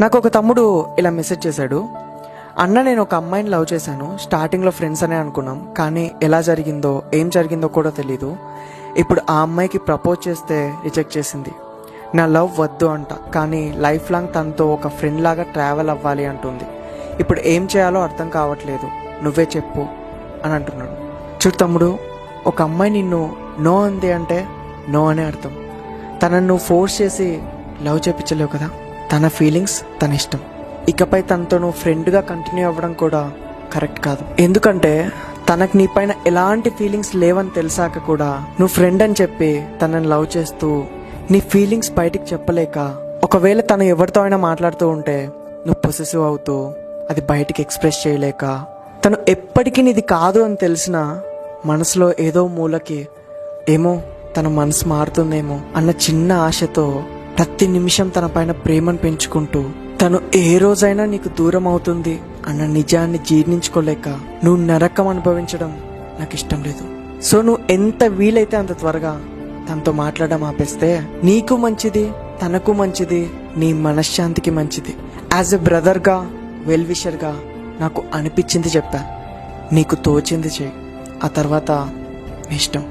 నాకు ఒక తమ్ముడు ఇలా మెసేజ్ చేశాడు. అన్న నేను ఒక అమ్మాయిని లవ్ చేశాను. స్టార్టింగ్లో ఫ్రెండ్స్ అనే అనుకున్నాం. కానీ ఎలా జరిగిందో ఏం జరిగిందో కూడా తెలీదు. ఇప్పుడు ఆ అమ్మాయికి ప్రపోజ్ చేస్తే రిజెక్ట్ చేసింది. నా లవ్ వద్దు అంట. కానీ లైఫ్ లాంగ్ తనతో ఒక ఫ్రెండ్ లాగా ట్రావెల్ అవ్వాలి అంటుంది. ఇప్పుడు ఏం చేయాలో అర్థం కావట్లేదు. నువ్వే చెప్పు అని అంటున్నాడు. చూడు తమ్ముడు ఒక అమ్మాయి నిన్ను నో అంది అంటే నో అనే అర్థం. తనను నువ్వు ఫోర్స్ చేసి లవ్ చేపించలేవు కదా? తన ఫీలింగ్స్ తన ఇష్టం. ఇకపై తనతో నువ్వు ఫ్రెండ్గా కంటిన్యూ అవ్వడం కూడా కరెక్ట్ కాదు. ఎందుకంటే తనకు నీ పైన ఎలాంటి ఫీలింగ్స్ లేవని తెలిసాక కూడా నువ్వు ఫ్రెండ్ అని చెప్పి తనని లవ్ చేస్తూ నీ ఫీలింగ్స్ బయటికి చెప్పలేక ఒకవేళ తను ఎవరితో అయినా మాట్లాడుతూ ఉంటే నువ్వు పొసెసివ్ అవుతూ అది బయటికి ఎక్స్ప్రెస్ చేయలేక తను ఎప్పటికీ నీది కాదు అని తెలిసినా మనసులో ఏదో మూలకి ఏమో తన మనసు మారుతుందేమో అన్న చిన్న ఆశతో ప్రతి నిమిషం తన పైన ప్రేమను పెంచుకుంటూ తను ఏ రోజైనా నీకు దూరం అవుతుంది అన్న నిజాన్ని జీర్ణించుకోలేక నువ్వు నరకం అనుభవించడం నాకు ఇష్టం లేదు. సో నువ్వు ఎంత వీలైతే అంత త్వరగా తనతో మాట్లాడడం ఆపేస్తే నీకు మంచిది తనకు మంచిది నీ మనశ్శాంతికి మంచిది. యాజ్ ఎ బ్రదర్గా వెల్ విషర్గా నాకు అనిపించింది చెప్పా నీకు తోచింది చేయి. ఆ తర్వాత నీ ఇష్టం.